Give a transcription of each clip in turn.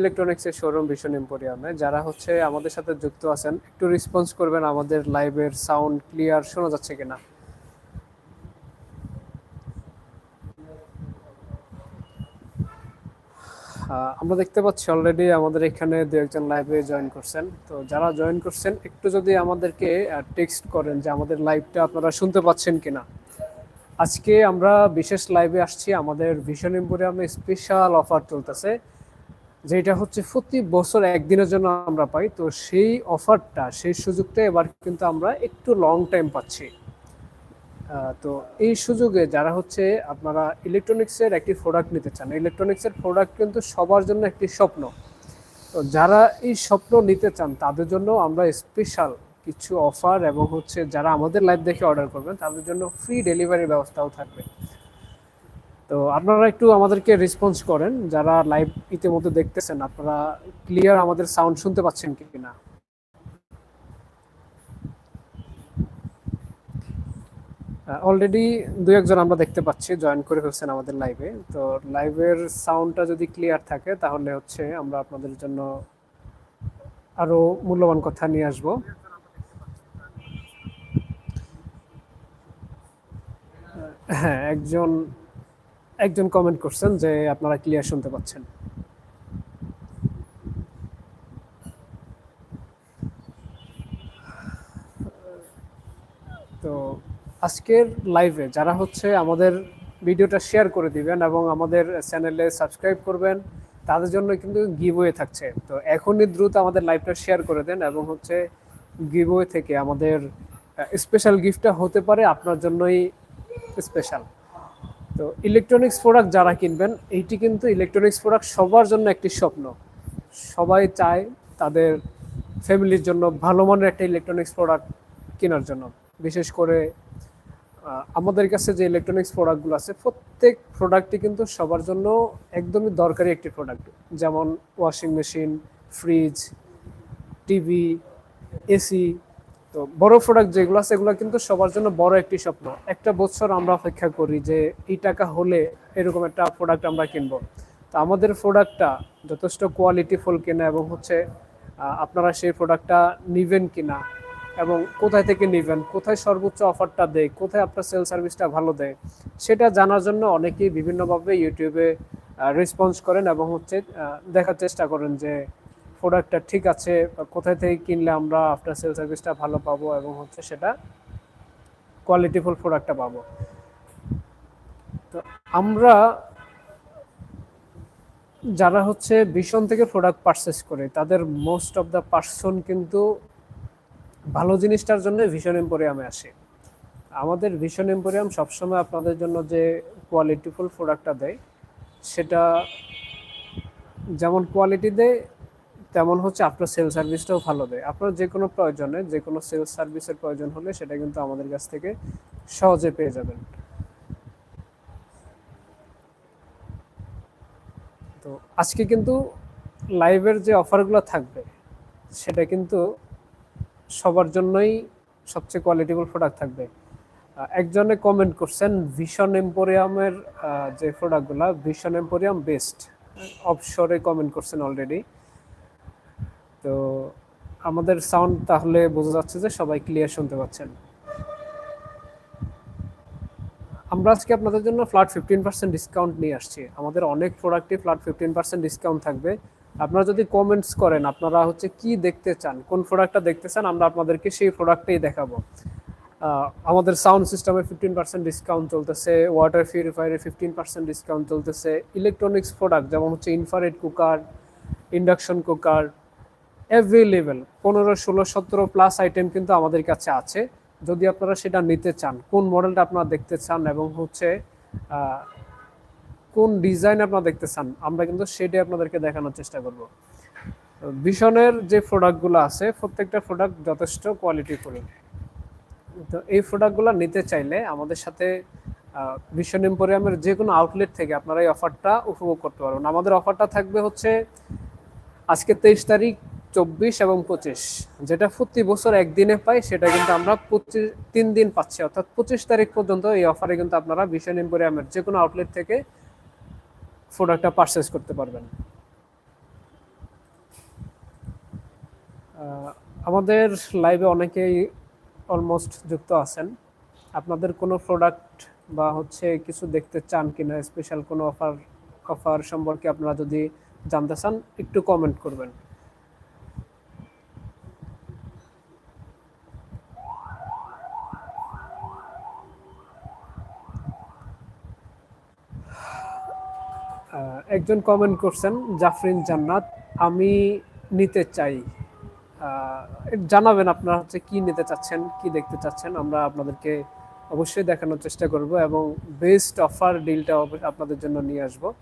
ইলেকট্রনিক্সের শোরুম ভীষণ এম্পোরিয়ামে যারা হচ্ছে আমাদের সাথে যুক্ত আছেন, একটু রেসপন্স করবেন আমাদের লাইভের সাউন্ড ক্লিয়ার শোনা যাচ্ছে কিনা? আমরা দেখতে পাচ্ছি অলরেডি আমাদের এখানে দু একজন লাইভে জয়েন করছেন। তো যারা জয়েন করছেন, একটু যদি আমাদেরকে টেক্সট করেন যে আমাদের লাইভটা আপনারা শুনতে পাচ্ছেন কিনা। আজকে আমরা বিশেষ লাইভে আসছি, আমাদের ভিশন এম্পোরিয়ামে স্পেশাল অফার চলতেছে। যেটা হচ্ছে প্রতি বছর একদিনের জন্য আমরা পাই, তো সেই অফারটা, সেই সুযোগটা এবার কিন্তু আমরা একটু লং টাইম পাচ্ছি। তো এই সুযোগে যারা হচ্ছে আপনারা ইলেকট্রনিক্সের একটি প্রোডাক্ট নিতে চান ইলেকট্রনিক্সের প্রোডাক্ট কিন্তু সবার জন্য একটি স্বপ্ন। তো যারা এই স্বপ্ন নিতে চান, তাদের জন্য আমরা স্পেশাল কিছু অফার এবং হচ্ছে যারা আমাদের লাইভ দেখে অর্ডার করবেন, তাদের জন্য ফ্রি ডেলিভারির ব্যবস্থাও থাকবে। তো আপনারা একটু আমাদেরকে রেসপন্স করেন, যারা লাইভ ইতিমধ্যে দেখতেছেন, আপনারা ক্লিয়ার আমাদের সাউন্ড শুনতে পাচ্ছেন কি না অলরেডি দু একজন আমরা দেখতে পাচ্ছি জয়েন করে ফেলছেন আমাদের লাইভে তো লাইভের সাউন্ডটা যদি ক্লিয়ার থাকে, তাহলে হচ্ছে আমরা আপনাদের জন্য আরও মূল্যবান কথা নিয়ে আসব। হ্যাঁ একজন একজন কমেন্ট করছেন যে আপনারা ক্লিয়ার শুনতে পাচ্ছেন। তো আজকের লাইভে যারা হচ্ছে আমাদের ভিডিওটা শেয়ার করে দিবেন এবং আমাদের চ্যানেলে সাবস্ক্রাইব করবেন, তাদের জন্য কিন্তু গিভওয়ে থাকছে। তো এখনই দ্রুত আমাদের লাইভটা শেয়ার করে দেন এবং হচ্ছে গিভওয়ে থেকে আমাদের স্পেশাল গিফটটা হতে পারে আপনার জন্যই স্পেশাল তো ইলেকট্রনিক্স প্রোডাক্ট যারা কিনবেন, এইটি কিন্তু ইলেকট্রনিক্স প্রোডাক্ট সবার জন্য একটি স্বপ্ন। সবাই চায় তাদের ফ্যামিলির জন্য ভালো মানের একটা ইলেকট্রনিক্স প্রোডাক্ট কেনার জন্য। বিশেষ করে আমাদের কাছে যে ইলেকট্রনিক্স প্রোডাক্টগুলো আছে, প্রত্যেক প্রোডাক্টই কিন্তু সবার জন্য একদমই দরকারি একটি প্রোডাক্ট যেমন washing machine fridge TV AC তো বড় প্রোডাক্ট যেগুলো আছে, এগুলো কিন্তু সবার জন্য বড় একটি স্বপ্ন। একটা বছর আমরা অপেক্ষা করি যে এই টাকা হলে এরকম একটা প্রোডাক্ট আমরা কিনবো। তো আমাদের প্রোডাক্টটা যথেষ্ট কোয়ালিটিফুল কিনা এবং হচ্ছে আপনারা সেই প্রোডাক্টটা নিবেন কিনা এবং কোথায় থেকে নেবেন, কোথায় সর্বোচ্চ অফারটা দেয়, কোথায় আপনার সেল সার্ভিসটা ভালো দেয়, সেটা জানার জন্য অনেকেই বিভিন্নভাবে ইউটিউবে রেসপন্স করেন এবং হচ্ছে দেখার চেষ্টা করেন যে প্রোডাক্টটা ঠিক আছে কোথায় থেকে কিনলে আমরা আফটার সেল সার্ভিসটা ভালো পাবো এবং হচ্ছে সেটা কোয়ালিটিফুল প্রোডাক্টটা পাবো। তো আমরা যারা হচ্ছে ভীষণ থেকে প্রোডাক্ট পারচেস করে, তাদের মোস্ট অফ দ্য পার্সন কিন্তু ভালো জিনিসটার জন্য ভীষণ এম্পোরিয়ামে আসে। আমাদের ভীষণ এম্পোরিয়াম সবসময় আপনাদের জন্য যে কোয়ালিটিফুল প্রোডাক্টটা দেয়, সেটা যেমন কোয়ালিটি দেয় তেমন হচ্ছে আপনার সেল সার্ভিসটাও ভালো দেয়। আপনার যে কোনো প্রয়োজনে যে কোনো সেল সার্ভিসের প্রয়োজন হলে সেটা কিন্তু আমাদের কাছ থেকে সহজে পেয়ে যাবেন। তো আজকে কিন্তু লাইভের যে অফারগুলো থাকবে, সেটা কিন্তু সবার জন্যই সবচেয়ে কোয়ালিটিফুল প্রোডাক্ট থাকবে। একজনে কমেন্ট করছেন ভিশন এম্পোরিয়ামের যে প্রোডাক্টগুলো ভিশন এম্পোরিয়াম বেস্ট অফশোরে কমেন্ট করছেন অলরেডি তো আমাদের সাউন্ড তাহলে বোঝা যাচ্ছে যে সবাই ক্লিয়ার শুনতে পাচ্ছেন। আমরা আজকে আপনাদের জন্য ফ্ল্যাট ফিফটিন পার্সেন্ট ডিসকাউন্ট নিয়ে আসছি। আমাদের অনেক প্রোডাক্টে ফ্ল্যাট ফিফটিন পার্সেন্ট ডিসকাউন্ট থাকবে। আপনারা যদি কমেন্টস করেন, আপনারা হচ্ছে কি দেখতে চান, কোন প্রোডাক্টটা দেখতে চান, আমরা আপনাদেরকে সেই প্রোডাক্টটাই দেখাবো। আমাদের সাউন্ড সিস্টেমে ফিফটিন পার্সেন্ট ডিসকাউন্ট চলতেছে ওয়াটার পিউরিফায়ারে ফিফটিন পার্সেন্ট ডিসকাউন্ট চলতেছে ইলেকট্রনিক্স প্রোডাক্ট যেমন হচ্ছে infrared cooker induction cooker every level পনেরো, ষোলো, সতেরো প্লাস আইটেম কিন্তু আমাদের কাছে আছে। যদি আপনারা সেটা নিতে চান, কোন মডেলটা আপনারা দেখতে চান এবং হচ্ছে কোন ডিজাইন আপনারা দেখতে চান, আমরা কিন্তু সেটাই আপনাদেরকে দেখানোর চেষ্টা করব। ভীষণের যে প্রোডাক্টগুলো আছে, প্রত্যেকটা প্রোডাক্ট যথেষ্ট কোয়ালিটিফুল তো এই প্রোডাক্টগুলো নিতে চাইলে আমাদের সাথে ভীষণ এম্পোরিয়ামের যে কোনো আউটলেট থেকে আপনারা এই অফারটা উপভোগ করতে পারবেন। আমাদের অফারটা থাকবে হচ্ছে, আজকে তেইশ তারিখ চব্বিশ এবং পঁচিশ। যেটা প্রতি বছর একদিনে পাই, সেটা কিন্তু আমরা পঁচিশ, তিন দিন পাচ্ছি। অর্থাৎ পঁচিশ তারিখ পর্যন্ত এই অফারে কিন্তু আপনারা ভীষণ এম্পোরিয়ামের যে কোনো আউটলেট থেকে প্রোডাক্টটা পারচেস করতে পারবেন। আমাদের লাইভে অনেকেই অলমোস্ট যুক্ত আছেন। আপনাদের কোনো প্রোডাক্ট বা হচ্ছে কিছু দেখতে চান কিনা স্পেশাল কোনো অফার অফার সম্পর্কে আপনারা যদি জানতে চান, একটু কমেন্ট করবেন। একজন কমেন্ট করছেন, জাফরিন জান্নাত, আমি নিতে চাই। জানাবেন আপনারা হচ্ছে কি নিতে চাচ্ছেন, কি দেখতে চাচ্ছেন, আমরা আপনাদেরকে অবশ্যই দেখানোর চেষ্টা করব এবং বেস্ট অফার ডিলটা আপনাদের জন্য নিয়ে আসব।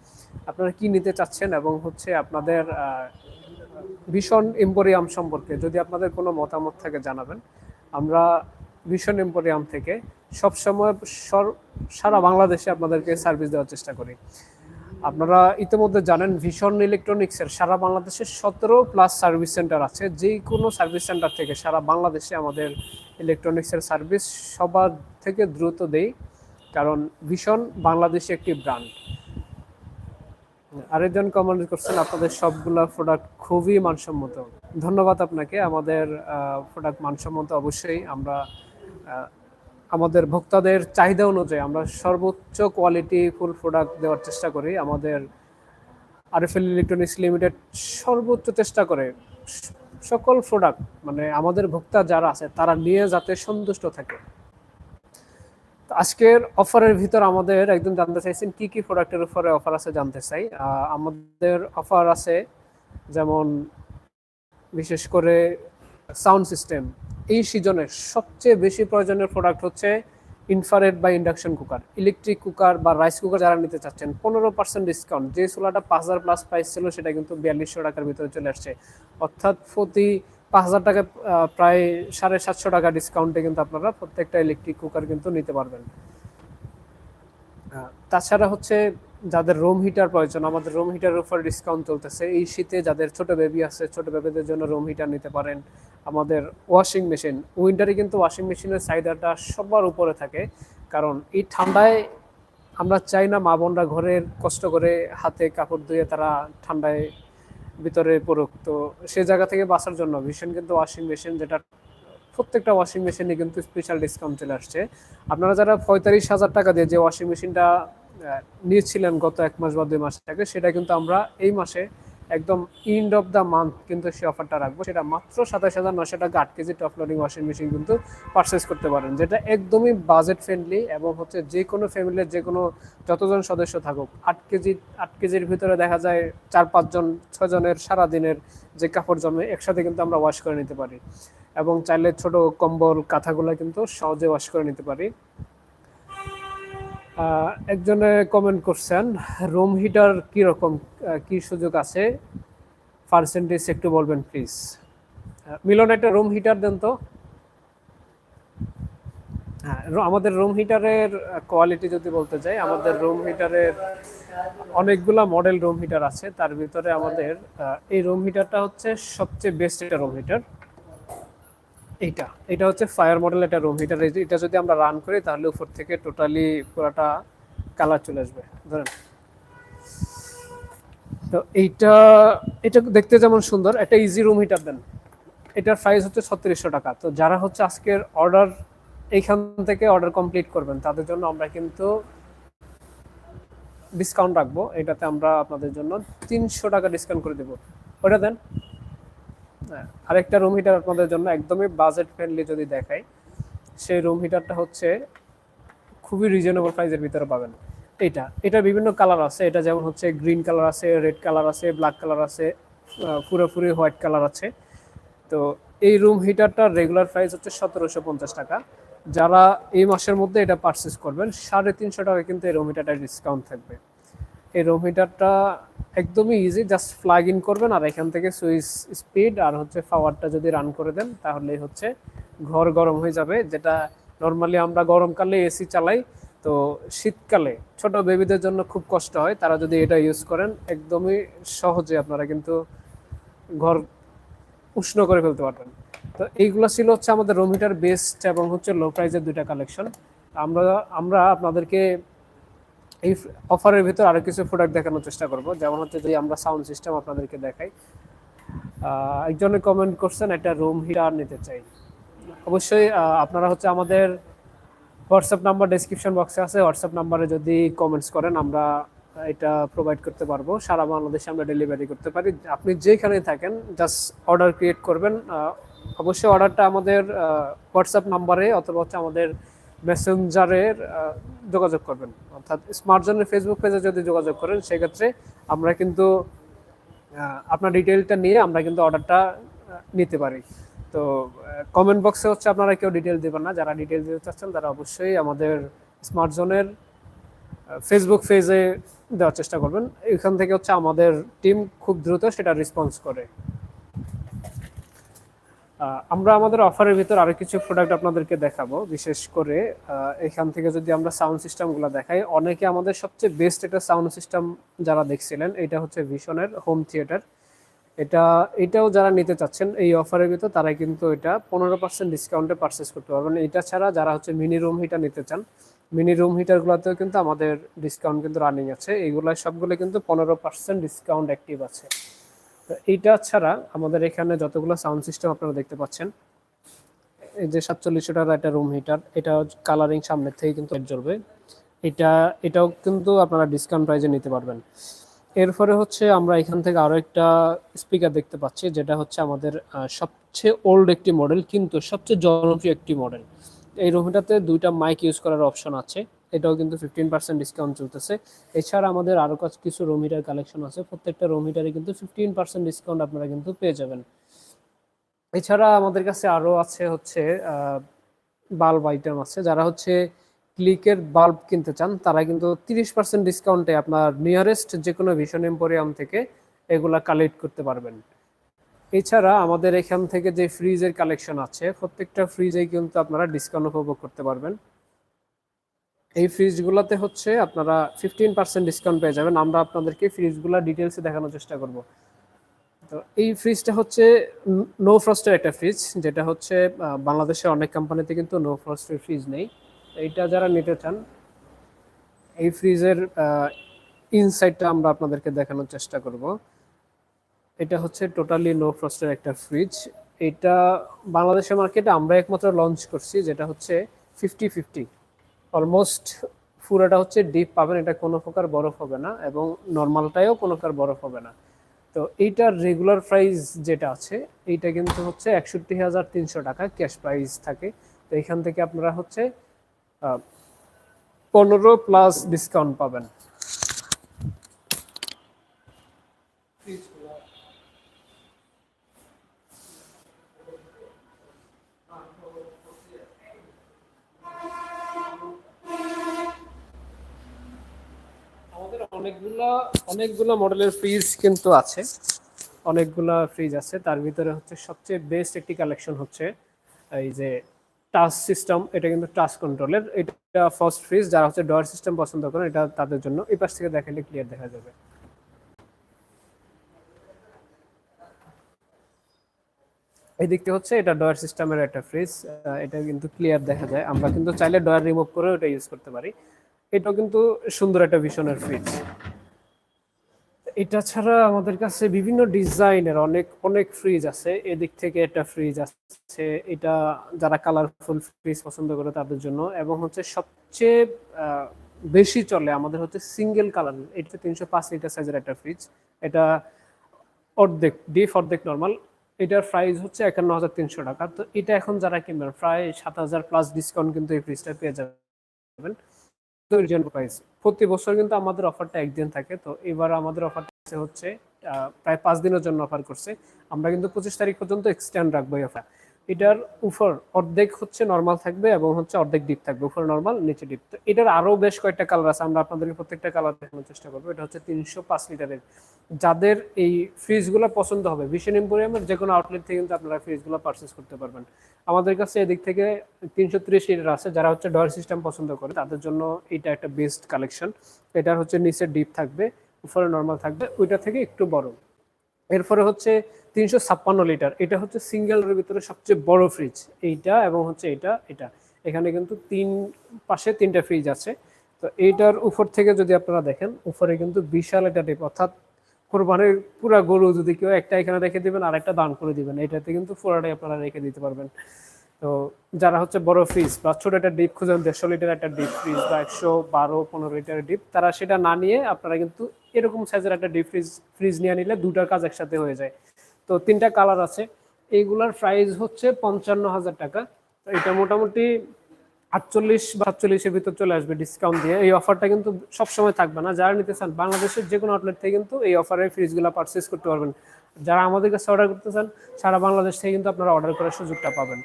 আপনারা কি নিতে চাচ্ছেন এবং হচ্ছে আপনাদের ভীষণ এম্পোরিয়াম সম্পর্কে যদি আপনাদের কোনো মতামত থাকে জানাবেন। আমরা ভীষণ এম্পোরিয়াম থেকে সবসময় সর- সারা বাংলাদেশে আপনাদেরকে সার্ভিস দেওয়ার চেষ্টা করি। আপনারা ইতিমধ্যে জানেন, ভীষণ ইলেকট্রনিক্সের সারা বাংলাদেশে সতেরো প্লাস সার্ভিস সেন্টার আছে। যে কোনো সার্ভিস সেন্টার থেকে সারা বাংলাদেশে আমাদের ইলেকট্রনিক্সের সার্ভিস সবার থেকে দ্রুত দেই, কারণ ভীষণ বাংলাদেশে একটি ব্র্যান্ড আরেকজন কমেন্ট করছেন, আপনাদের সবগুলা প্রোডাক্ট খুবই মানসম্মত। ধন্যবাদ আপনাকে। আমাদের প্রোডাক্ট মানসম্মত অবশ্যই আমরা আমাদের ভোক্তাদের চাহিদা অনুযায়ী আমরা সর্বোচ্চ কোয়ালিটি ফুল প্রোডাক্ট দেওয়ার চেষ্টা করি। আমাদের আরএফএল ইলেকট্রনিক্স লিমিটেড সর্বোচ্চ চেষ্টা করে সকল প্রোডাক্ট মানে আমাদের ভোক্তা যারা আছে, তারা নিয়ে যাতে সন্তুষ্ট থাকে। আজকের অফারের ভিতর আমাদের একদম জানতে চাইছেন, কি কি প্রোডাক্টের উপরে অফার আছে জানতে চাই। আমাদের অফার আছে যেমন বিশেষ করে সাউন্ড সিস্টেম এই সিজনে সবচেয়ে বেশি প্রয়োজনীয় প্রোডাক্ট হচ্ছে ইনফারেড বা ইন্ডাকশন কুকার ইলেকট্রিক কুকার বা রাইস কুকার যারা নিতে চাচ্ছেন, পনেরো পার্সেন্ট ডিসকাউন্ট যে চুলাটা পাঁচ হাজার প্লাস প্রাইস ছিল, সেটা কিন্তু বিয়াল্লিশশো টাকার ভিতরে চলে আসছে। অর্থাৎ প্রতি পাঁচ হাজার টাকা প্রায় সাড়ে সাতশো টাকা ডিসকাউন্টে কিন্তু আপনারা প্রত্যেকটা ইলেকট্রিক কুকার কিন্তু নিতে পারবেন। তাছাড়া হচ্ছে যাদের রুম হিটার প্রয়োজন, আমাদের রুম হিটারের উপর ডিসকাউন্ট চলতেছে। এই শীতে যাদের ছোট বেবি আছে, ছোট বেবিদের জন্য রুম হিটার নিতে পারেন। আমাদের ওয়াশিং মেশিন উইন্টারে কিন্তু ওয়াশিং মেশিনের চাহিদাটা সবার উপরে থাকে। কারণ এই ঠান্ডায় আমরা চাই না মা বোনরা ঘরের কষ্ট করে হাতে কাপড় ধুয়ে তারা ঠান্ডায় ভিতরে পড়ুক। তো সে জায়গা থেকে বাঁচার জন্য ভীষণ কিন্তু ওয়াশিং মেশিন যেটা প্রত্যেকটা ওয়াশিং মেশিনে কিন্তু স্পেশাল ডিসকাউন্ট চলে আসছে। আপনারা যারা পঁয়তাল্লিশ হাজার টাকা দিয়ে যে ওয়াশিং মেশিনটা নিয়েছিলেন গত এক মাস বা দুই মাস আগে, সেটা কিন্তু আমরা এই মাসে একদম ইন্ড অফ দ্য মান্থ কিন্তু সেই অফারটা রাখব। সেটা মাত্র সাতাশ হাজার নশো টাকা আট KG top loading washing machine কিন্তু পারচেস করতে পারেন, যেটা একদমই বাজেট ফ্রেন্ডলি এবং হচ্ছে যে কোনো ফ্যামিলির যে কোনো যতজন সদস্য থাকুক, আট কেজি, আট কেজির ভিতরে দেখা যায় চার পাঁচজন ছজনের সারা দিনের যে কাপড় জমে একসাথে কিন্তু আমরা ওয়াশ করে নিতে পারি এবং চাইলে ছোট কম্বল, কাঁথাগুলো কিন্তু সহজে ওয়াশ করে নিতে পারি। একজনে কমেন্ট করছেন রুম হিটার কি রকম কি সুযোগ আছে? পার্সেন্টেজ একটু বলবেন প্লিজ মিলন, একটা রুম হিটার দেন তো। হ্যাঁ আমাদের রুম হিটারের কোয়ালিটি যদি বলতে চাই আমাদের রুম হিটারের অনেকগুলা মডেল রুম হিটার আছে। তার ভিতরে আমাদের এই রুম হিটারটা হচ্ছে সবচেয়ে বেস্ট একটা রুম হিটার এইটা এটা হচ্ছে ফায়ার মডেল একটা রুম হিটার এটা যদি আমরা রান করি, তাহলে উপর থেকে টোটালি পুরাটা কালার চলে আসবে। ধরেন। তো এইটা, এটা দেখতে যেমন সুন্দর, একটা ইজি রুম হিটার দেন। এটার প্রাইস হচ্ছে ছত্রিশশো টাকা। তো যারা হচ্ছে আজকের অর্ডার এইখান থেকে অর্ডার কমপ্লিট করবেন, তাদের জন্য আমরা কিন্তু ডিসকাউন্ট রাখব। এটাতে আমরা আপনাদের জন্য তিনশো টাকা ডিসকাউন্ট করে দেবো। ওটা দেন। আরেকটা রুম হিটার আপনাদের জন্য একদমই বাজেট ফ্রেন্ডলি যদি দেখাই, সেই রুম হিটারটা হচ্ছে খুবই রিজনেবল প্রাইসের ভিতরে পাবেন। এটা এটা বিভিন্ন কালার আছে, এটা যেমন হচ্ছে গ্রিন কালার আছে রেড কালার আছে ব্ল্যাক কালার আছে পুরোপুরি হোয়াইট কালার আছে। তো এই রুম হিটারটার রেগুলার প্রাইস হচ্ছে সতেরোশো পঞ্চাশ টাকা। যারা এই মাসের মধ্যে এটা পারচেস করবেন, সাড়ে তিনশো টাকা কিন্তু এই রুম হিটারটার ডিসকাউন্ট থাকবে। এই রুম হিটারটা একদমই ইজি জাস্ট প্লাগ ইন করবেন আর এখান থেকে সুইচ স্পিড আর হচ্ছে পাওয়ারটা যদি রান করে দেন, তাহলেই হচ্ছে ঘর গরম হয়ে যাবে। যেটা নর্মালি আমরা গরমকালে এসি চালাই, তো শীতকালে ছোট বেবিদের জন্য খুব কষ্ট হয়। তারা যদি এটা ইউজ করেন, একদমই সহজে আপনারা কিন্তু ঘর উষ্ণ করে ফেলতে পারবেন। তো এইগুলো ছিল হচ্ছে আমাদের রুম হিটার বেস্ট এবং হচ্ছে লো প্রাইজের দুইটা কালেকশন আমরা আমরা আপনাদেরকে এই অফারের ভিতর আরও কিছু প্রোডাক্ট দেখানোর চেষ্টা করব। যেমন হচ্ছে যদি আমরা সাউন্ড সিস্টেম আপনাদেরকে দেখাই একজনে কমেন্ট করছেন, একটা রুম হিটার নিতে চাই। অবশ্যই আপনারা হচ্ছে আমাদের হোয়াটসঅ্যাপ নাম্বার ডেসক্রিপশন বক্সে আছে হোয়াটসঅ্যাপ নাম্বারে যদি কমেন্টস করেন, আমরা এটা প্রোভাইড করতে পারব। সারা বাংলাদেশে আমরা ডেলিভারি করতে পারি। আপনি যেখানে থাকেন জাস্ট অর্ডার ক্রিয়েট করবেন। অবশ্যই অর্ডারটা আমাদের হোয়াটসঅ্যাপ নাম্বারে অথবা হচ্ছে আমাদের মেসেঞ্জারের যোগাযোগ করবেন। অর্থাৎ স্মার্টজনের ফেসবুক পেজে যদি যোগাযোগ করেন, সেক্ষেত্রে আমরা কিন্তু আপনার ডিটেলটা নিয়ে আমরা কিন্তু অর্ডারটা নিতে পারি। তো কমেন্ট বক্সে হচ্ছে আপনারা কেউ ডিটেল দেবেন না। যারা ডিটেল দিতে চাচ্ছেন, তারা অবশ্যই আমাদের স্মার্ট জোনের ফেসবুক পেজে দেওয়ার চেষ্টা করবেন। এখান থেকে হচ্ছে আমাদের টিম খুব দ্রুত সেটা রেসপন্স করে। আমরা আমাদের অফারের ভিতর আরও কিছু প্রোডাক্ট আপনাদেরকে দেখাবো। বিশেষ করে এখান থেকে যদি আমরা সাউন্ড সিস্টেমগুলো দেখাই, অনেকে আমাদের সবচেয়ে বেস্ট একটা সাউন্ড সিস্টেম যারা দেখছিলেন, এটা হচ্ছে ভিশনের হোম থিয়েটার এটা, এটাও যারা নিতে চাচ্ছেন, এই অফারের ভিতর তারা কিন্তু এটা পনেরো পার্সেন্ট ডিসকাউন্টে পারচেস করতে পারবেন। এটা ছাড়া যারা হচ্ছে মিনি রুম হিটার নিতে চান মিনি রুম হিটারগুলোতেও কিন্তু আমাদের ডিসকাউন্ট কিন্তু রানিং আছে। এইগুলো সবগুলো কিন্তু পনেরো পার্সেন্ট ডিসকাউন্ট অ্যাক্টিভ আছে। এইটা ছাড়া আমাদের এখানে যতগুলো সাউন্ড সিস্টেম আপনারা দেখতে পাচ্ছেন, এই যে সাতচল্লিশশো টাকার একটা রুম হিটার এটা কালারিং সামনের থেকে কিন্তু জ্বলবে। এটা, এটাও কিন্তু আপনারা ডিসকাউন্ট প্রাইজে নিতে পারবেন। এরপরে হচ্ছে আমরা এখান থেকে আরও একটা স্পিকার দেখতে পাচ্ছি, যেটা হচ্ছে আমাদের সবচেয়ে ওল্ড একটি মডেল কিন্তু সবচেয়ে জনপ্রিয় একটি মডেল এই রুমটাতে দুইটা মাইক ইউজ করার অপশন আছে। এটাও কিন্তু ফিফটিন পার্সেন্ট ডিসকাউন্ট চলতেছে। এছাড়া আমাদের আরও কাছ কিছু রুম হিটার কালেকশন আছে। প্রত্যেকটা রুম হিটারে কিন্তু ফিফটিন পার্সেন্ট ডিসকাউন্ট আপনারা কিন্তু পেয়ে যাবেন। এছাড়া আমাদের কাছে আরও আছে হচ্ছে বাল্ব আইটেম আছে। যারা হচ্ছে ক্লিকের বাল্ব কিনতে চান, তারা কিন্তু তিরিশ পার্সেন্ট ডিসকাউন্টে আপনার নিয়ারেস্ট যে কোনো ভিশন এম্পোরিয়াম থেকে এগুলা কালেক্ট করতে পারবেন। এছাড়া আমাদের এখান থেকে যে ফ্রিজের কালেকশন আছে, প্রত্যেকটা ফ্রিজেই কিন্তু আপনারা ডিসকাউন্ট উপভোগ করতে পারবেন। এই ফ্রিজগুলোতে হচ্ছে আপনারা ফিফটিন পার্সেন্ট ডিসকাউন্ট পেয়ে যাবেন। আমরা আপনাদেরকে ফ্রিজগুলো ডিটেলসে দেখানোর চেষ্টা করব। তো এই ফ্রিজটা হচ্ছে নো ফ্রস্টের একটা ফ্রিজ যেটা হচ্ছে বাংলাদেশের অনেক কোম্পানিতে কিন্তু নো ফ্রস্টের ফ্রিজ নেই। এইটা যারা নিতে চান, এই ফ্রিজের ইনসাইডটা আমরা আপনাদেরকে দেখানোর চেষ্টা করব। এটা হচ্ছে টোটালি নো ফ্রস্টের একটা ফ্রিজ এটা বাংলাদেশের মার্কেটে আমরা একমাত্র লঞ্চ করছি, যেটা হচ্ছে ফিফটি ফিফটি অলমোস্ট পুরোটা হচ্ছে ডিপ পাবেন, এটা কোনো প্রকার বরফ হবে না এবং নর্মালটাও কোনো প্রকার বরফ হবে না। তো এইটার রেগুলার প্রাইস যেটা আছে, এইটা কিন্তু হচ্ছে একষট্টি হাজার তিনশো টাকা ক্যাশ প্রাইস থাকে। তো এখান থেকে আপনারা হচ্ছে পনেরো প্লাস ডিসকাউন্ট পাবেন আমাদের অনেকগুলা অনেকগুলা মডেলের ফ্রিজ কিন্তু আছে। অনেকগুলা ফ্রিজ আছে। তার ভিতরে হচ্ছে সবচেয়ে বেস্ট একটি কালেকশন হচ্ছে এই যে টাচ সিস্টেম এটা কিন্তু টাচ কন্ট্রোলের এটা ফার্স্ট ফ্রিজ যারা হচ্ছে ডয়ার সিস্টেম পছন্দ করেন, এটা তাদের জন্য। এই পাশ থেকে দেখালে ক্লিয়ার দেখা যাবে। এই দিকটা হচ্ছে এটা ডয়ার সিস্টেমের একটা ফ্রিজ এটা কিন্তু ক্লিয়ার দেখা যায়। আমরা কিন্তু চাইলে ডয়ার রিমুভ করে এটা ইউজ করতে পারি। এটাও কিন্তু সুন্দর একটা ভীষণের ফ্রিজ এটা ছাড়া আমাদের কাছে বিভিন্ন ডিজাইনের অনেক অনেক ফ্রিজ আছে। এদিক থেকে একটা ফ্রিজ আছে। এটা যারা কালারফুল ফ্রিজ পছন্দ করে তাদের জন্য। এবং হচ্ছে সবচেয়ে বেশি চলে আমাদের হচ্ছে সিঙ্গেল কালার এটা তিনশো পাঁচ লিটার সাইজের একটা ফ্রিজ এটা অর্ধেক ডিপ অর্ধেক নর্মাল এটার প্রাইস হচ্ছে একান্ন হাজার তিনশো টাকা। তো এটা এখন যারা কিনবেন, প্রায় সাত হাজার প্লাস ডিসকাউন্ট কিন্তু এই ফ্রিজটা পেয়ে যাবেন। রিজনেবল প্রাইস প্রতি বছর কিন্তু আমাদের অফারটা একদিন থাকে। তো এবার আমাদের অফারটা হচ্ছে প্রায় পাঁচ দিনের জন্য অফার করছে। আমরা কিন্তু পঁচিশ তারিখ পর্যন্ত এক্সটেন্ড রাখব এই অফার এটার উপর অর্ধেক হচ্ছে নর্মাল থাকবে এবং হচ্ছে অর্ধেক ডিপ থাকবে। উপর নর্মাল নিচে ডিপ তো এটার আরও বেশ কয়েকটা কালার আছে, আমরা আপনাদেরকে প্রত্যেকটা কালার দেখানোর চেষ্টা করব। এটা হচ্ছে তিনশো পাঁচ লিটারের। যাদের এই ফ্রিজগুলো পছন্দ হবে ভিশন এম্পোরিয়ামের যে কোনো আউটলেট থেকে কিন্তু আপনারা ফ্রিজগুলো পারচেস করতে পারবেন। আমাদের কাছে এদিক থেকে তিনশো ত্রিশ লিটার আছে, যারা হচ্ছে ডয়ার সিস্টেম পছন্দ করে, তাদের জন্য এটা একটা বেস্ট কালেকশন এটার হচ্ছে নিচে ডিপ থাকবে, উপরে নর্মাল থাকবে। ওইটা থেকে একটু বড়। এরপরে হচ্ছে তিনশো ছাপ্পান্ন লিটার। এটা হচ্ছে সিঙ্গেলের ভিতরে সবচেয়ে বড় ফ্রিজ এইটা এবং হচ্ছে এটা এটা। এখানে কিন্তু তিন, পাশে তিনটা ফ্রিজ আছে। তো এইটার উপর থেকে যদি আপনারা দেখেন, উপরে কিন্তু বিশাল একটা ডিপ অর্থাৎ কোরবানের পুরা গরু যদি কেউ একটা এখানে রেখে দিবেন আর একটা দান করে দিবেন। এটাতে কিন্তু পুরাটাই আপনারা রেখে দিতে পারবেন। তো যারা হচ্ছে বড় ফ্রিজ বা ছোট একটা ডিপ খুঁজেন দেড়শো লিটার একটা ডিপ ফ্রিজ বা একশো বারো, পনেরো লিটার ডিপ তারা সেটা না নিয়ে আপনারা কিন্তু এরকম সাইজের একটা ডিপ ফ্রিজ ফ্রিজ নিয়ে নিলে দুটার কাজ একসাথে হয়ে যায়। তো তিনটা কালার আছে। এইগুলার প্রাইস হচ্ছে পঞ্চান্ন হাজার টাকা। তো এটা মোটামুটি আটচল্লিশ বা সাতচল্লিশের ভিতর চলে আসবে ডিসকাউন্ট দিয়ে। এই অফারটা কিন্তু সবসময় থাকবে না। যারা নিতে চান, বাংলাদেশের যে কোনো আউটলেট থেকে কিন্তু এই অফারের ফ্রিজগুলো পারচেস করতে পারবেন। যারা আমাদের কাছে অর্ডার করতে চান, সারা বাংলাদেশ থেকে কিন্তু আপনারা অর্ডার করার সুযোগটা পাবেন।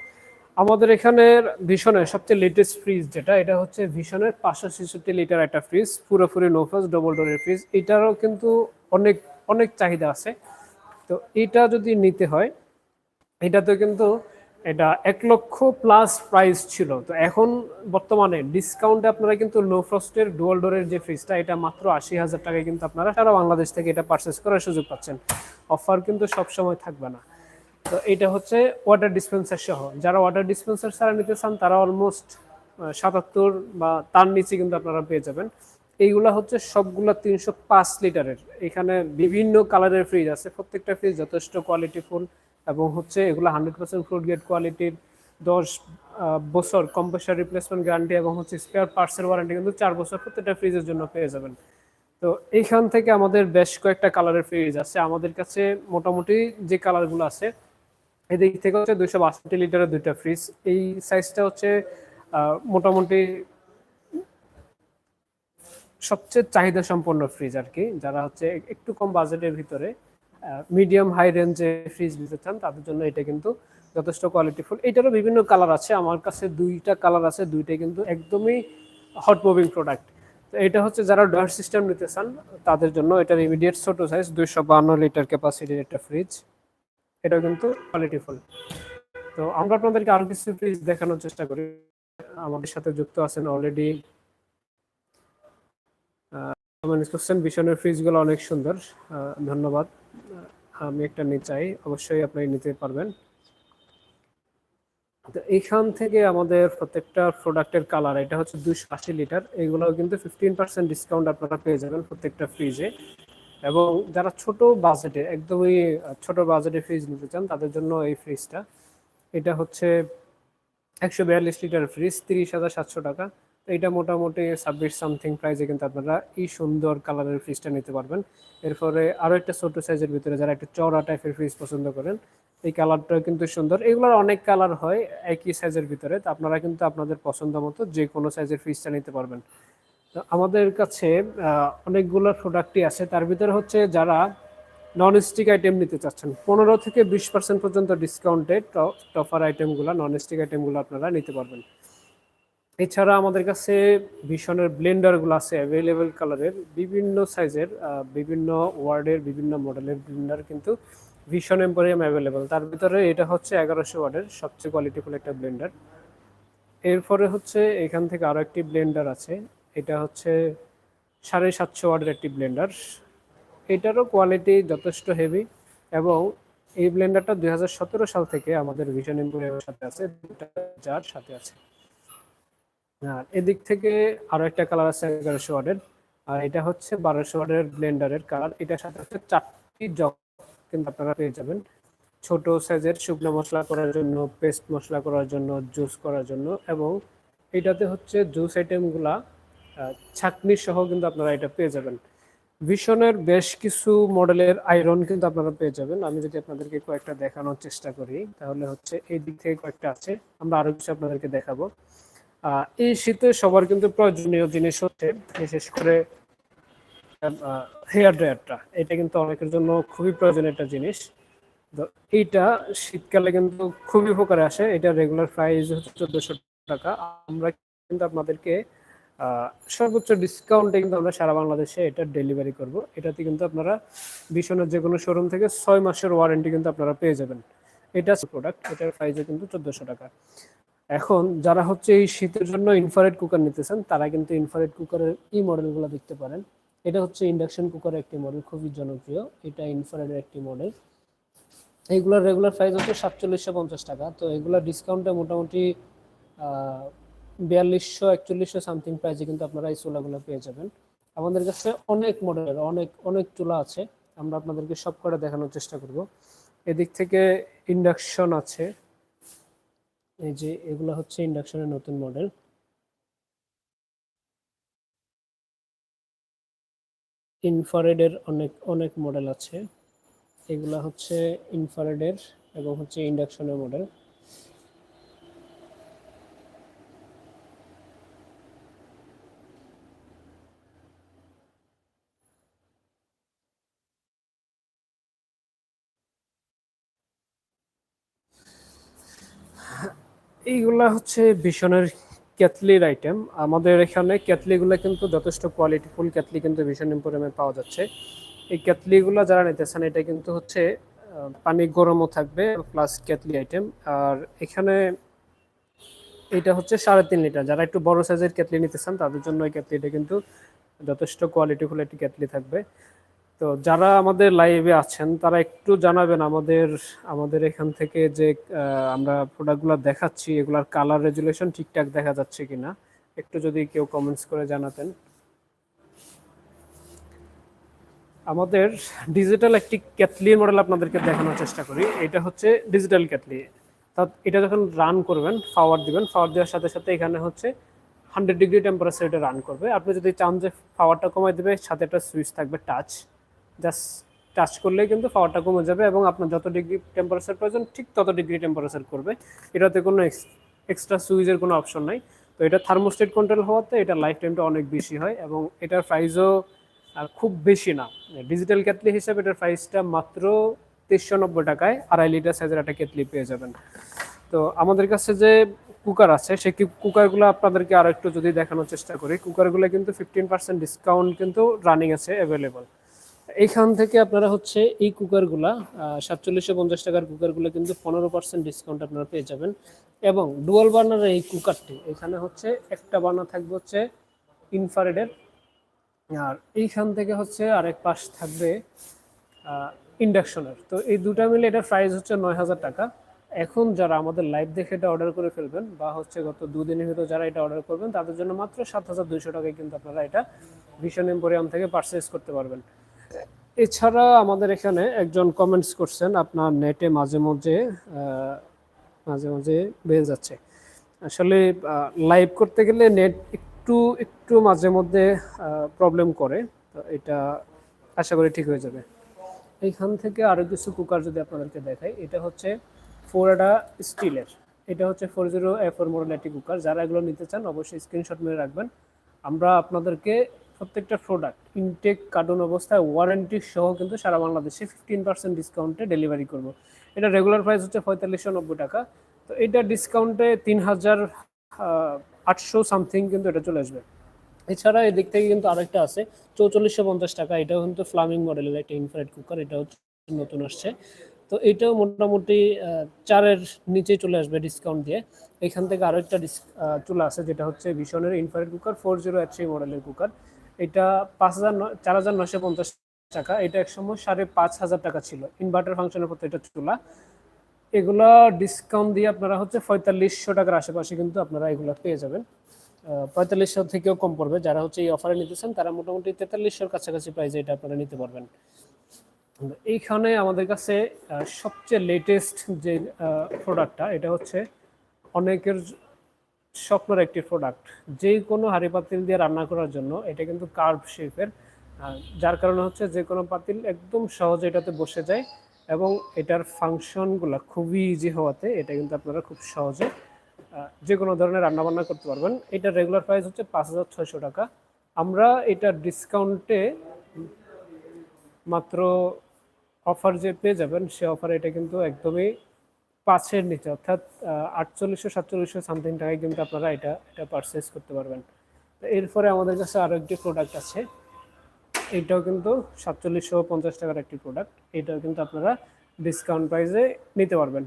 আমাদের এখানের ভীষণের সবচেয়ে লেটেস্ট ফ্রিজ যেটা, এটা হচ্ছে ভীষণের পাঁচশো ছেষট্টি লিটার একটা ফ্রিজ পুরোপুরি নো নোফাস ডবল ডোরের ফ্রিজ এটারও কিন্তু অনেক অনেক চাহিদা আছে। তো এটা যদি নিতে হয় এটাতে কিন্তু এটা এক লক্ষ প্লাস প্রাইস ছিল। তো এখন বর্তমানে ডিসকাউন্টে আপনারা কিন্তু লো ফ্রস্টের ডুয়াল ডোরের যে ফ্রিজটা এটা মাত্র আশি হাজার টাকায় কিন্তু আপনারা সারা বাংলাদেশ থেকে এটা পারচেস করার সুযোগ পাচ্ছেন। অফার কিন্তু সবসময় থাকবে না। তো এটা হচ্ছে ওয়াটার ডিসপেন্সার সহ। যারা ওয়াটার ডিসপেন্সার ছাড়া নিতে চান, তারা অলমোস্ট সাতাত্তর বা তার নিচে কিন্তু আপনারা পেয়ে যাবেন। এইগুলা হচ্ছে সবগুলা তিনশো পাঁচ লিটারের। এখানে বিভিন্ন কালারের ফ্রিজ আছে, প্রত্যেকটা ফ্রিজ যথেষ্ট কোয়ালিটিফুল এবং হচ্ছে এগুলো হান্ড্রেড পার্সেন্ট ফ্রুট গেট কোয়ালিটির দশ বছর কম্প্রেসার রিপ্লেসমেন্ট গ্যারান্টি এবং হচ্ছে স্পেয়ার পার্টসের ওয়ারেন্টি কিন্তু চার বছর প্রত্যেকটা ফ্রিজের জন্য পেয়ে যাবেন। তো এইখান থেকে আমাদের বেশ কয়েকটা কালারের ফ্রিজ আছে। আমাদের কাছে মোটামুটি যে কালারগুলো আছে এদিক থেকে হচ্ছে দুইশো বাষট্টি লিটারের দুইটা ফ্রিজ এই সাইজটা হচ্ছে মোটামুটি সবচেয়ে চাহিদা সম্পন্ন ফ্রিজ আর কি। যারা হচ্ছে একটু কম বাজেটের ভিতরে মিডিয়াম হাই রেঞ্জে ফ্রিজ নিতে চান, তাদের জন্য এটা কিন্তু যথেষ্ট কোয়ালিটিফুল এটারও বিভিন্ন কালার আছে। আমার কাছে দুইটা কালার আছে, দুইটাই কিন্তু একদমই হট মুভিং প্রোডাক্ট তো এটা হচ্ছে যারা ডয়ার সিস্টেম নিতে চান, তাদের জন্য এটার ইমিডিয়েট ছোট সাইজ দুইশো বান্ন লিটার ক্যাপাসিটির একটা ফ্রিজ এটাও কিন্তু কোয়ালিটিফুল তো আমরা আপনাদেরকে আরও কিছু ফ্রিজ দেখানোর চেষ্টা করি। আমাদের সাথে যুক্ত আছেন অলরেডি কমেন্টস করছেন ভীষণের ফ্রিজগুলো অনেক সুন্দর ধন্যবাদ। আমি একটা নিতে চাই, অবশ্যই আপনি নিতে পারবেন। তো এইখান থেকে আমাদের প্রত্যেকটা প্রোডাক্টের কালার এটা হচ্ছে দুশো আশি লিটার এগুলো কিন্তু ফিফটিন পার্সেন্ট ডিসকাউন্ট আপনারা পেয়ে যাবেন প্রত্যেকটা ফ্রিজে এবং যারা ছোট বাজেটে একদমই ছোট বাজেটে ফ্রিজ নিতে চান, তাদের জন্য এই ফ্রিজটা এটা হচ্ছে একশো বিয়াল্লিশ লিটার ফ্রিজ তিরিশ হাজার সাতশো টাকা। এটা মোটামুটি ছাব্বিশ সামথিং প্রাইসে কিন্তু আপনারা এই সুন্দর কালারের ফ্রিজটা নিতে পারবেন। এরপরে আরও একটা ছোট সাইজের ভিতরে যারা একটা চওড়া টাইপের ফ্রিজ পছন্দ করেন, এই কালারটাও কিন্তু সুন্দর। এগুলোর অনেক কালার হয় একই সাইজের ভিতরে। তো আপনারা কিন্তু আপনাদের পছন্দ মতো যে কোনো সাইজের ফ্রিজটা নিতে পারবেন। আমাদের কাছে অনেকগুলো প্রোডাক্টই আছে। তার ভিতরে হচ্ছে যারা নন স্টিক আইটেম নিতে চাচ্ছেন, পনেরো থেকে বিশ পার্সেন্ট পর্যন্ত ডিসকাউন্টে টফার আইটেমগুলো নন স্টিক আইটেমগুলো আপনারা নিতে পারবেন। এছাড়া আমাদের কাছে ভীষণের ব্লেন্ডারগুলো আছে অ্যাভেলেবেল কালারের বিভিন্ন সাইজের বিভিন্ন ওয়ার্ডের বিভিন্ন মডেলের ব্লেন্ডার কিন্তু ভীষণ এম্পোরিয়াম অ্যাভেলেবেল তার ভিতরে এটা হচ্ছে এগারোশো ওয়ার্ডের সবচেয়ে কোয়ালিটিফুল একটা ব্লেন্ডার। এরপরে হচ্ছে এখান থেকে আরও একটি ব্লেন্ডার আছে এটা হচ্ছে সাড়ে সাতশো ওয়ার্ডের একটি ব্লেন্ডার এটারও কোয়ালিটি যথেষ্ট হেভি এবং এই ব্লেন্ডারটা দু হাজার সতেরো সাল থেকে আমাদের ভিশন এম্পোরিয়ামের সাথে আছে যার সাথে আছে। আর এদিক থেকে আরও একটা কালার আছে এগারোশো ওয়াটের, আর এটা হচ্ছে বারোশো ওয়াটের ব্লেন্ডারের কালার এটার সাথে হচ্ছে চারটি জগ কিন্তু আপনারা পেয়ে যাবেন। ছোট সাইজের শুকনো মশলা করার জন্য পেস্ট মশলা করার জন্য জুস করার জন্য এবং এটাতে হচ্ছে জুস আইটেমগুলা ছাঁকনি সহ কিন্তু আপনারা এটা পেয়ে যাবেন। ভিশনের বেশ কিছু মডেলের আয়রন কিন্তু আপনারা পেয়ে যাবেন। আমি যদি আপনাদেরকে কয়েকটা দেখানোর চেষ্টা করি, তাহলে হচ্ছে এই দিক থেকে কয়েকটা আছে। আমরা আরও কিছু আপনাদেরকে দেখাবো। এই শীতে সবার কিন্তু প্রয়োজনীয় জিনিস হচ্ছে, বিশেষ করে হেয়ার ড্রায়ারটা এটা কিন্তু অনেকের জন্য খুবই প্রয়োজনীয় একটা জিনিস। তো এইটা শীতকালে কিন্তু খুবই উপকারে আসে। এটা রেগুলার প্রাইস হচ্ছে চোদ্দশো টাকা। আমরা কিন্তু আপনাদেরকে সর্বোচ্চ ডিসকাউন্টে কিন্তু আমরা সারা বাংলাদেশে এটা ডেলিভারি করব। এটাতে কিন্তু আপনারা ভীষণের যে কোনো শোরুম থেকে ছয় মাসের ওয়ারেন্টি কিন্তু আপনারা পেয়ে যাবেন। এটা প্রোডাক্ট এটার প্রাইসও কিন্তু চোদ্দশো টাকা। এখন যারা হচ্ছে এই শীতের জন্য ইনফ্রারেড কুকার নিতেছেন, তারা কিন্তু ইনফ্রারেড কুকারের এই মডেলগুলো দেখতে পারেন। এটা হচ্ছে ইন্ডাকশন কুকারের একটি মডেল খুবই জনপ্রিয়। এটা ইনফ্রারেডের একটি মডেল এইগুলোর রেগুলার প্রাইস হচ্ছে সাতচল্লিশশো পঞ্চাশ টাকা। তো এগুলোর ডিসকাউন্টে মোটামুটি বিয়াল্লিশশো, একচল্লিশশো সামথিং প্রাইসে কিন্তু আপনারা এই চুলাগুলো পেয়ে যাবেন। আমাদের কাছে অনেক মডেলের অনেক অনেক চুলা আছে। আমরা আপনাদেরকে সব করে দেখানোর চেষ্টা করব। এদিক থেকে ইন্ডাকশন আছে। এই যে, এগুলো হচ্ছে ইন্ডাকশনের নতুন মডেল ইনফারেডের অনেক অনেক মডেল আছে। এগুলা হচ্ছে ইনফারেডের এবং হচ্ছে ইন্ডাকশনের মডেল এইগুলা হচ্ছে ভীষণের ক্যাথলির আইটেম আমাদের এখানে ক্যাথলিগুলো কিন্তু যথেষ্ট কোয়ালিটিফুল ক্যাথলি কিন্তু ভীষণ এম্পোরিয়ামে পাওয়া যাচ্ছে। এই ক্যাথলিগুলো যারা নিতেছেন, এটা কিন্তু হচ্ছে পানি গরমও থাকবে প্লাস ক্যাথলি আইটেম আর এখানে এটা হচ্ছে সাড়ে তিন লিটার। যারা একটু বড় সাইজের ক্যাথলি নিতে চান তাদের জন্য এই ক্যাথলিটা কিন্তু যথেষ্ট কোয়ালিটিফুল একটি ক্যাথলি থাকবে। তো যারা আমাদের লাইভে আছেন, তারা একটু জানাবেন আমাদের আমাদের এখান থেকে যে আমরা প্রোডাক্টগুলো দেখাচ্ছি, এগুলার কালার রেজুলেশন ঠিকঠাক দেখা যাচ্ছে কিনা, একটু যদি কেউ কমেন্টস করে জানাতেন। আমাদের ডিজিটাল একটি ক্যাথলির মডেল আপনাদেরকে দেখানোর চেষ্টা করি। এটা হচ্ছে ডিজিটাল ক্যাথলি তা, এটা যখন রান করবেন পাওয়ার দিবেন পাওয়ার দেওয়ার সাথে সাথে এখানে হচ্ছে হান্ড্রেড ডিগ্রি টেম্পারেচার এটা রান করবে। আপনি যদি চান যে পাওয়ারটা কমাই দেবে, সাথে একটা সুইচ থাকবে টাচ জাস্ট টাচ করলেই কিন্তু পাওয়ারটা কমে যাবে এবং আপনার যত ডিগ্রি টেম্পারেচার প্রয়োজন, ঠিক তত ডিগ্রি টেম্পারেচার করবে। এটাতে কোনো এক্সট্রা সুইচের কোনো অপশন নাই। তো এটা থার্মোস্টেট কন্ট্রোল হওয়াতে এটা লাইফ টাইমটা অনেক বেশি হয় এবং এটার প্রাইসও খুব বেশি না। ডিজিটাল ক্যাটলি হিসাবে এটার প্রাইসটা মাত্র তেইশশো নব্বই টাকায় আড়াই লিটার সাইজের একটা কেটলি পেয়ে যাবেন। তো আমাদের কাছে যে কুকার আছে, সেই কুকারগুলো আপনাদেরকে আরও একটু যদি দেখানোর চেষ্টা করি। কুকারগুলো কিন্তু ফিফটিন পার্সেন্ট ডিসকাউন্ট কিন্তু রানিং আছে অ্যাভেলেবল এইখান থেকে আপনারা হচ্ছে এই কুকারগুলা সাতচল্লিশশো পঞ্চাশ টাকার কুকারগুলো কিন্তু পনেরো পার্সেন্ট ডিসকাউন্ট আপনারা পেয়ে যাবেন। এবং ডুয়াল বার্নারের এই কুকারটি, এখানে হচ্ছে একটা বার্নার থাকবে হচ্ছে ইনফারেডের আর এইখান থেকে হচ্ছে আরেক পাশ থাকবে ইন্ডাকশনের তো এই দুটা মিলে এটার প্রাইস হচ্ছে নয় হাজার টাকা। এখন যারা আমাদের লাইভ দেখে এটা অর্ডার করে ফেলবেন, বা হচ্ছে গত দুদিনের ভিতরে যারা এটা অর্ডার করবেন, তাদের জন্য মাত্র সাত হাজার দুইশো টাকায় কিন্তু আপনারা এটা ভিশন এম্পোরিয়াম থেকে পারচেস করতে পারবেন। এছাড়া আমাদের এখানে একজন কমেন্টস করছেন, আপনার নেটে মাঝে মাঝে মাঝে মাঝে বেড়ে যাচ্ছে। আসলে লাইভ করতে গেলে নেট একটু একটু মাঝে মধ্যে প্রবলেম করে, তো এটা আশা করি ঠিক হয়ে যাবে। এইখান থেকে আরও কিছু কুকার যদি আপনাদেরকে দেখাই, এটা হচ্ছে ফোরাডা স্টিলের এটা হচ্ছে four zero F four model একটি কুকার। যারা এগুলো নিতে চান, অবশ্যই স্ক্রিনশট মেরে রাখবেন। আমরা আপনাদেরকে প্রত্যেকটা প্রোডাক্ট ইনটেক কার্টুন অবস্থায় ওয়ারেন্টি সহ কিন্তু সারা বাংলাদেশে ফিফটিন পার্সেন্ট ডিসকাউন্টে ডেলিভারি করব। এটা রেগুলার প্রাইস হচ্ছে পঁয়তাল্লিশশো নব্বই টাকা। তো এটা ডিসকাউন্টে তিন হাজার আটশো সামথিং কিন্তু এটা চলে আসবে। এছাড়া এদিক থেকে কিন্তু আরেকটা আছে, চৌচল্লিশশো পঞ্চাশ টাকা। এটাও কিন্তু ফ্লামিং মডেলের একটা ইনফ্রারেড কুকার এটা হচ্ছে নতুন আসছে। তো এটাও মোটামুটি চারের নিচে চলে আসবে ডিসকাউন্ট দিয়ে। এখান থেকে আরও একটা চলে আসে যেটা হচ্ছে ভীষণের infrared cooker four zero three মডেলের কুকার এটা পাঁচ হাজার চার হাজার নশো পঞ্চাশ টাকা। এটা একসময় সাড়ে পাঁচ হাজার টাকা ছিল। ইনভার্টার ফাংশনের প্রতি এটা চুলা। এগুলা ডিসকাউন্ট দিয়ে আপনারা হচ্ছে পঁয়তাল্লিশশো টাকার আশেপাশে কিন্তু আপনারা এগুলো পেয়ে যাবেন। পঁয়তাল্লিশশো থেকেও কম পড়বে। যারা হচ্ছে এই অফারে নিতেছেন, তারা মোটামুটি তেতাল্লিশশোর কাছাকাছি প্রাইসে এটা আপনারা নিতে পারবেন। এইখানে আমাদের কাছে সবচেয়ে লেটেস্ট যে প্রোডাক্টটা এটা হচ্ছে অনেকের স্বপ্নের একটি প্রোডাক্ট যে কোনো হাঁড়ি পাতিল দিয়ে রান্না করার জন্য এটা কিন্তু কার্ভ শেপের যার কারণে হচ্ছে যে কোনো পাতিল একদম সহজে এটাতে বসে যায় এবং এটার ফাংশনগুলো খুবই ইজি হওয়াতে এটা কিন্তু আপনারা খুব সহজে যে কোনো ধরনের রান্না বান্না করতে পারবেন। এটা রেগুলার প্রাইস হচ্ছে পাঁচ হাজার ছয়শো টাকা। আমরা এটা ডিসকাউন্টে মাত্র অফার যে পেয়ে যাবেন, সে অফারে এটা কিন্তু একদমই পাঁচের নিচে, অর্থাৎ আটচল্লিশশো, সাতচল্লিশশো সামথিং টাকায় কিন্তু আপনারা এটা এটা পারচেস করতে পারবেন। এরপরে আমাদের কাছে আরও একটি প্রোডাক্ট আছে। এইটাও কিন্তু সাতচল্লিশশো পঞ্চাশ টাকার একটি প্রোডাক্ট এটাও কিন্তু আপনারা ডিসকাউন্ট প্রাইসে নিতে পারবেন।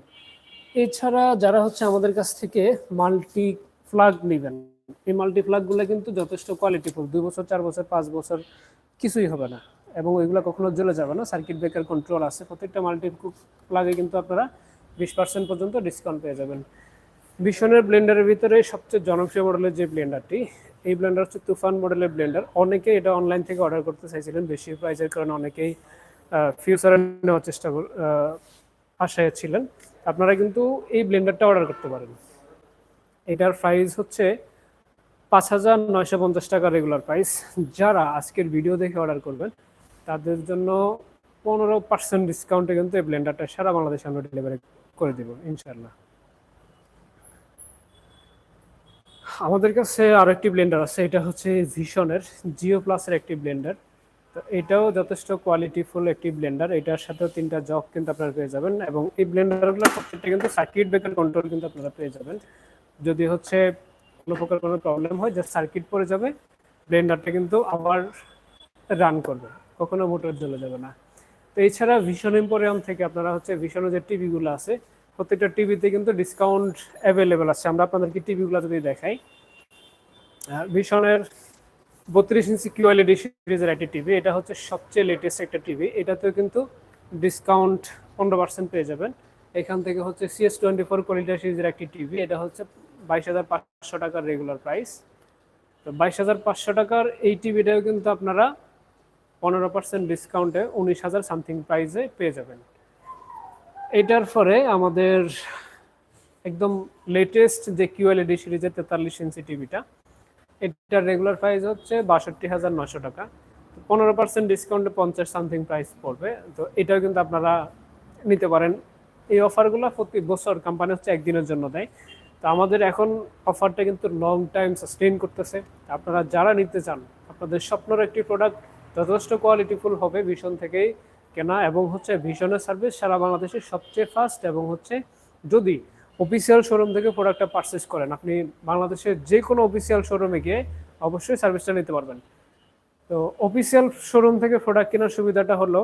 এছাড়া যারা হচ্ছে আমাদের কাছ থেকে মাল্টি ফ্লাগ নেবেন, এই মাল্টি ফ্লাগগুলো কিন্তু যথেষ্ট কোয়ালিটিফুল দুই বছর, চার বছর, পাঁচ বছর কিছুই হবে না। এবং ওইগুলো কখনো জ্বলে যাবে না। সার্কিট ব্রেকার কন্ট্রোল আছে। প্রত্যেকটা মাল্টি ফ্লাগে কিন্তু আপনারা বিশ পার্সেন্ট পর্যন্ত ডিসকাউন্ট পেয়ে যাবেন। ভীষণের ব্লেন্ডারের ভিতরে সবচেয়ে জনপ্রিয় মডেলের যে ব্লেন্ডারটি এই ব্লেন্ডার হচ্ছে তুফান মডেলের ব্লেন্ডার অনেকে এটা অনলাইন থেকে অর্ডার করতে চাইছিলেন, বেশি প্রাইসের কারণে অনেকেই ফিউচারে নেওয়ার চেষ্টা আশায় ছিলেন। আপনারা কিন্তু এই ব্লেন্ডারটা অর্ডার করতে পারেন। এটার প্রাইস হচ্ছে পাঁচ হাজার নয়শো পঞ্চাশ টাকা রেগুলার প্রাইস যারা আজকের ভিডিও দেখে অর্ডার করবেন, তাদের জন্য পনেরো পার্সেন্ট ডিসকাউন্টে কিন্তু এই ব্লেন্ডারটা সারা বাংলাদেশে আমরা ডেলিভারি করে দেবো ইনশাল্লাহ আমাদের কাছে আরও একটি ব্লেন্ডার আছে, এটা হচ্ছে ভিশনের জিও প্লাসের একটি ব্লেন্ডার তো এটাও যথেষ্ট কোয়ালিটিফুল একটি ব্লেন্ডার এটার সাথেও তিনটা জগ কিন্তু আপনারা পেয়ে যাবেন এবং এই ব্লেন্ডারগুলো প্রত্যেকটা কিন্তু সার্কিট ব্রেকার কন্ট্রোল কিন্তু আপনারা পেয়ে যাবেন। যদি হচ্ছে কোনো প্রকার কোনো প্রবলেম হয় যে সার্কিট পড়ে যাবে ব্লেন্ডারটা কিন্তু আবার রান করবে, কখনো মোটর জ্বলে যাবে না। তো এছাড়া ভীষণ এম্পোরিয়াম থেকে আপনারা হচ্ছে ভীষণের যে টিভিগুলো আছে, প্রত্যেকটা টিভিতে কিন্তু ডিসকাউন্ট অ্যাভেলেবেল আছে। আমরা আপনাদেরকে টিভিগুলো যদি দেখাই ভীষণের বত্রিশ ইঞ্চি কিউএলইডি সিরিজের একটি টিভি এটা হচ্ছে সবচেয়ে লেটেস্ট একটা টিভি এটাতেও কিন্তু ডিসকাউন্ট পনেরো পার্সেন্ট পেয়ে যাবেন। এখান থেকে হচ্ছে সিএস টোয়েন্টি ফোর কোয়ালিটি সিরিজের একটি টিভি এটা হচ্ছে বাইশ হাজার পাঁচশো টাকার রেগুলার প্রাইস তো বাইশ হাজার পাঁচশো টাকার এই টিভিটাও কিন্তু আপনারা পনেরো পার্সেন্ট ডিসকাউন্টে উনিশ হাজার সামথিং প্রাইসে পেয়ে যাবেন। এটার পরে আমাদের একদম লেটেস্ট যে কিউএলইডি সিরিজের তেতাল্লিশ ইঞ্চি টিভিটা এটার রেগুলার প্রাইস হচ্ছে বাষট্টি হাজার নশো টাকা। পনেরো পার্সেন্ট ডিসকাউন্টে পঞ্চাশ সামথিং প্রাইস পড়বে। তো এটাও কিন্তু আপনারা নিতে পারেন। এই অফারগুলো প্রতি বছর কোম্পানি হচ্ছে একদিনের জন্য দেয়। তো আমাদের এখন অফারটা কিন্তু লং টাইম সাস্টেইন করতেছে। আপনারা যারা নিতে চান, আপনাদের স্বপ্নের একটি প্রোডাক্ট যথেষ্ট কোয়ালিটিফুল হবে ভীষণ থেকেই কেনা এবং হচ্ছে ভীষণের সার্ভিস সারা বাংলাদেশের সবচেয়ে ফাস্ট এবং হচ্ছে যদি অফিসিয়াল শোরুম থেকে প্রোডাক্টটা পারচেস করেন, আপনি বাংলাদেশের যে কোনো অফিসিয়াল শোরুমে গিয়ে অবশ্যই সার্ভিসটা নিতে পারবেন। তো অফিসিয়াল শোরুম থেকে প্রোডাক্ট কেনার সুবিধাটা হলো